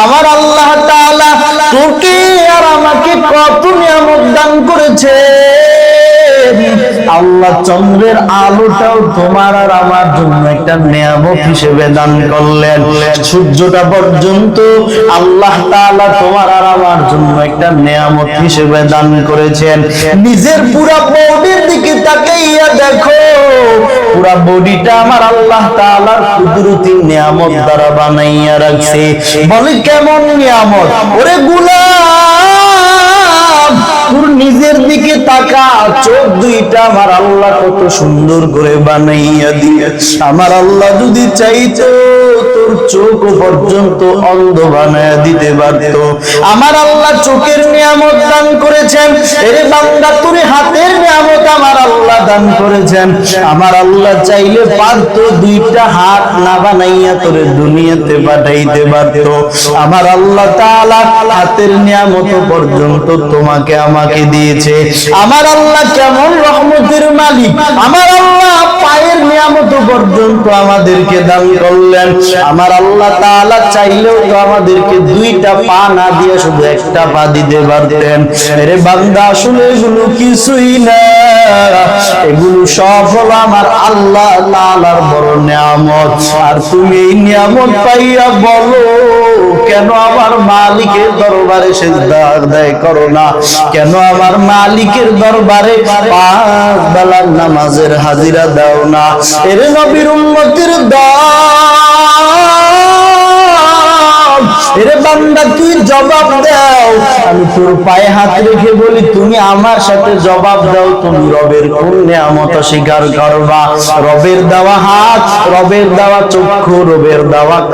আমার আল্লাহ তোকে আর আমাকে কত নিয়ামত দান করেছে? আল্লাহ চন্দ্রের আলোটাও তোমার আর আমার জন্য একটা নিয়ামত হিসেবে দান করলেন। সূর্যটা পর্যন্ত আল্লাহ তাআলা তোমার আর আমার জন্য একটা নিয়ামত হিসেবে দান করেছেন। নিজের পুরা বডির দিকে তাকাইয়া দেখো, পুরা বডিটা আমার আল্লাহ তাআলার কুদরতি নিয়ামত দ্বারা বানাইয়া রাখছে। বলে, কেমন নিয়ামত? ওরে, গুলাম! তোর নিজের দিকে তাকা, চোখ দুইটা আমার আল্লাহ কত সুন্দর করে বানাইয়া দিয়ে আমার আল্লাহ যদি চাইতো, তোর চোখ পর্যন্ত অন্ধ বানাইয়া দিতে পারত। আমার আল্লাহ চোখের নিয়ামত দান করেছেন। এর বান্দা, তোর হাতের নিয়ামত আমার আল্লাহ দান করেছেন। আমার আল্লাহ চাইলে পারত দুইটা হাত না বানাইয়া তোরে দুনিয়াতে পাঠাইতে পারত। আমার আল্লাহ তাআলা হাতের নিয়ামত পর্যন্ত তোমাকে আমাকে দিয়েছে? আমার আল্লাহ কেমন রহমতের মালিক? আমার আল্লাহ পায়ের নিয়ামত পর্যন্ত আমাদেরকে দান করলেন। আমার আল্লাহ তাআলা চাইলেও তো আমাদেরকে দুইটা পা না দিয়ে শুধু একটা পা দিতে পারতেন। আরে বান্দা আসলে এগুলো কিছুই না। এগুলো সব হলো আমার আল্লাহ তাআলার বড় নিয়ামত। আর তুমি এই নিয়ামত পাইয়া বলো, কেন আমার মালিকের দরবারে সেজদা আদায় করো না? কেন আমার মালিকের দরবারে পাঁচ বেলার নামাজের হাজিরা দাও না? এর নবীর উম্মতের দাও পায়ে রেখে বলি, তুমি আমার জবাব দাও। তুমি রবের করবা? রবের রবের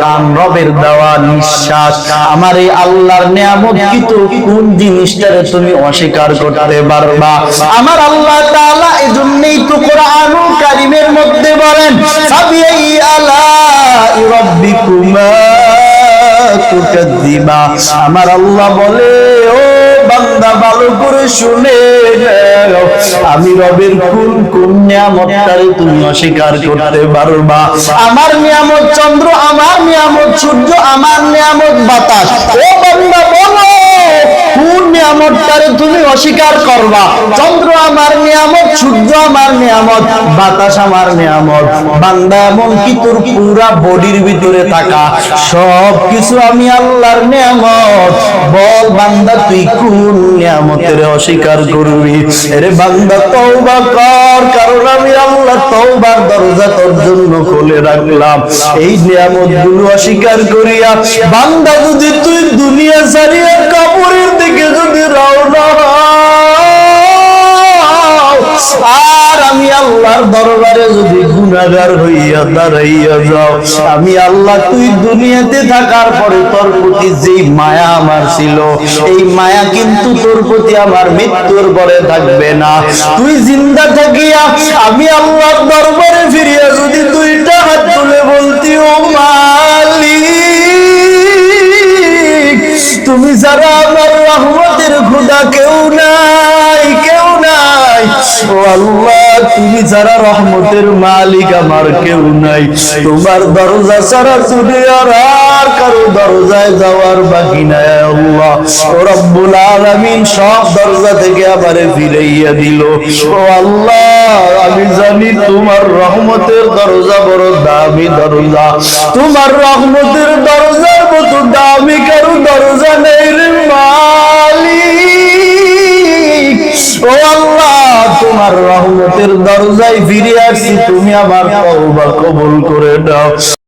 কান, রবের আমার এই আল্লাহর নিয়ামত কি তো কোন জিনিসটারে তুমি অস্বীকার করতে পারবা? আমার আল্লাহ তাআলা এজন্যই তো কোরআনুল কারীমের মধ্যে বলেন তুকাদ্দিবা আমার আল্লাহ বলে, ও বান্দা ভালো করে শুনে। আমি রবের কোন কোন নিয়ামতটারে তুমি অস্বীকার করতে পারবা? আমার নিয়ামত চন্দ্র, আমার নিয়ামত সূর্য, আমার নিয়ামত বাতাস। ও নিয়ামতটারে তুমি অস্বীকার করবা। চন্দ্র আমার নিয়ামত, সূর্য আমার নিয়ামত, বাতাস আমার নিয়ামত, বান্দা এমন কি তোর পুরা বডির ভিতরে থাকা। সব কিছু আমি আল্লাহর নিয়ামত। বল বান্দা, তুই কোন নিয়ামতের অস্বীকার করবি? আরে বান্দা, তওবা কর, কারণ আমি আল্লাহ তওবার দরজা তোর জন্য খুলে রাখলাম। এই নিয়ামতগুলো অস্বীকার করিয়া, বান্দা, যদি তুই দুনিয়া আল্লাহর দরবারে যদি গুনাহগার হইয়া দাঁড়াইয়া যাও আমি আল্লাহ, তুই দুনিয়াতে থাকার পরে তোর প্রতি যেই মায়া আমার ছিল, এই মায়া কিন্তু তোর প্রতি আমার মৃত্যুর পরে থাকবে না। তুই জিন্দা থাকিয়া আমি আল্লাহর দরবারে ফিরিয়া যদি দুইটা হাত তুলে বলতি, ও মালিক, তুমি যারা আমার রহমতের খুদা কেউ ও আল্লাহ, তুমি যারা রহমতের মালিক, আমার কেউ নাই। তোমার দরজা ছাড়া দুনিয়ার আর কারও দরজায় যাওয়ার বাকি নাই আল্লাহ। ও রব্বুল আলামিন সব দরজা থেকে আবারে ফিরাইয়া দিল। ও আল্লাহ, আমি জানি তোমার রহমতের দরজা বড় দামি দরজা। তোমার রহমতের দরজার মতো দামি কারও দরজা নেই রে মালিক। ও আল্লাহ তোমার রহমতের দরজায় ফিরে আসছি তুমি আমার তওবা কবুল করে দাও